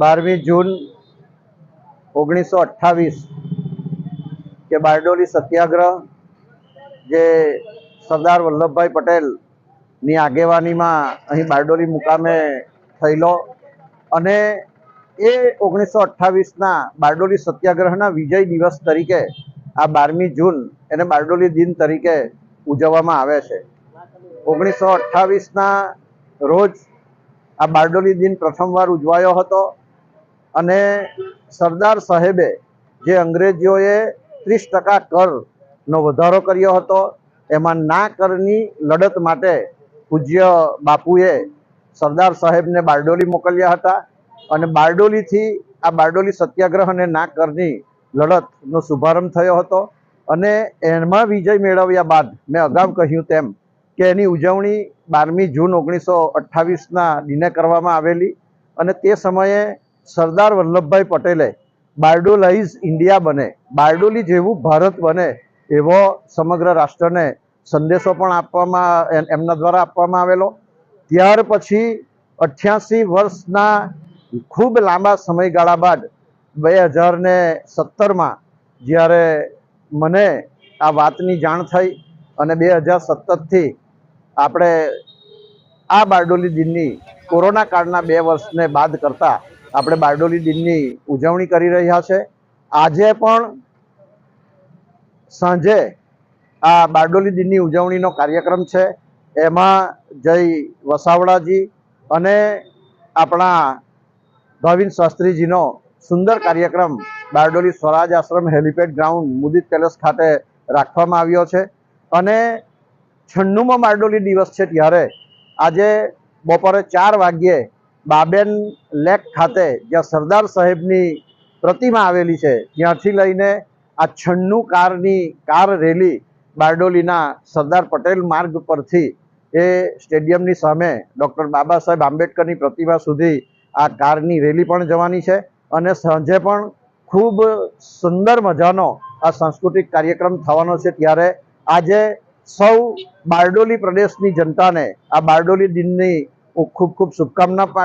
બારમી જૂન ઓગણીસો અઠ્ઠાવીસ કે બારડોલી સત્યાગ્રહ જે સરદાર વલ્લભભાઈ પટેલની આગેવાનીમાં અહીં બારડોલી મુકામે થયેલો અને એ ઓગણીસો અઠ્ઠાવીસના બારડોલી સત્યાગ્રહના વિજય દિવસ તરીકે આ બારમી જૂન એને બારડોલી દિન તરીકે ઉજવવામાં આવે છે. ઓગણીસો અઠ્ઠાવીસના રોજ આ બારડોલી દિન પ્રથમવાર ઉજવાયો હતો. અને સરદાર સાહેબે જે અંગ્રેજોએ ત્રીસ ટકા કરનો વધારો કર્યો હતો, એમાં ના કરની લડત માટે પૂજ્ય બાપુએ સરદાર સાહેબને બારડોલી મોકલ્યા હતા અને બારડોલીથી આ બારડોલી સત્યાગ્રહ અને ના કરની લડતનો શુભારંભ થયો હતો અને એમાં વિજય મેળવ્યા બાદ મેં અગાઉ કહ્યું તેમ કે એની ઉજવણી બારમી જૂન ઓગણીસો અઠ્ઠાવીસના દિને કરવામાં આવેલી અને તે સમયે સરદાર વલ્લભભાઈ પટેલે બારડોલાઇઝ ઇન્ડિયા બને, બારડોલી જેવું ભારત બને એવો સમગ્ર રાષ્ટ્રને સંદેશો પણ આપવામાં એમના દ્વારા આપવામાં આવેલો. ત્યાર પછી અઠ્યાસી વર્ષના ખૂબ લાંબા સમયગાળા બાદ બે હજાર ને સત્તરમાં જ્યારે મને આ વાતની જાણ થઈ અને બે હજાર સત્તરથી આપણે આ બારડોલી દિનની કોરોના કાળના બે વર્ષને બાદ કરતા આપણે બારડોલી દિનની ઉજવણી કરી રહ્યા છે. આજે પણ સાંજે આ બારડોલી દિનની ઉજવણીનો કાર્યક્રમ છે. એમાં જય વસાવડાજી અને આપણા ભાવિન શાસ્ત્રીજીનો સુંદર કાર્યક્રમ Bardoli Swaraj Ashram helipad ground Mudit palace ખાતે રાખવામાં આવ્યો છે. અને છન્નુમાં બારડોલી દિવસ છે ત્યારે. આજે બપોરે ચાર વાગ્યે બાબેન લેક ખાતે જ્યાં સરદાર સાહેબની પ્રતિમા આવેલી છે, ત્યાંથી લઈને આ છન્નું કારની કાર રેલી બારડોલીના સરદાર પટેલ માર્ગ પરથી એ સ્ટેડિયમની સામે ડૉક્ટર બાબા સાહેબ આંબેડકરની પ્રતિમા સુધી આ કારની રેલી પણ જવાની છે અને સાંજે પણ ખૂબ સુંદર મજાનો આ સાંસ્કૃતિક કાર્યક્રમ થવાનો છે. ત્યારે આજે સૌ બારડોલી પ્રદેશની જનતાને આ બારડોલી દિનની ખૂબ ખૂબ શુભકામના પાઠવું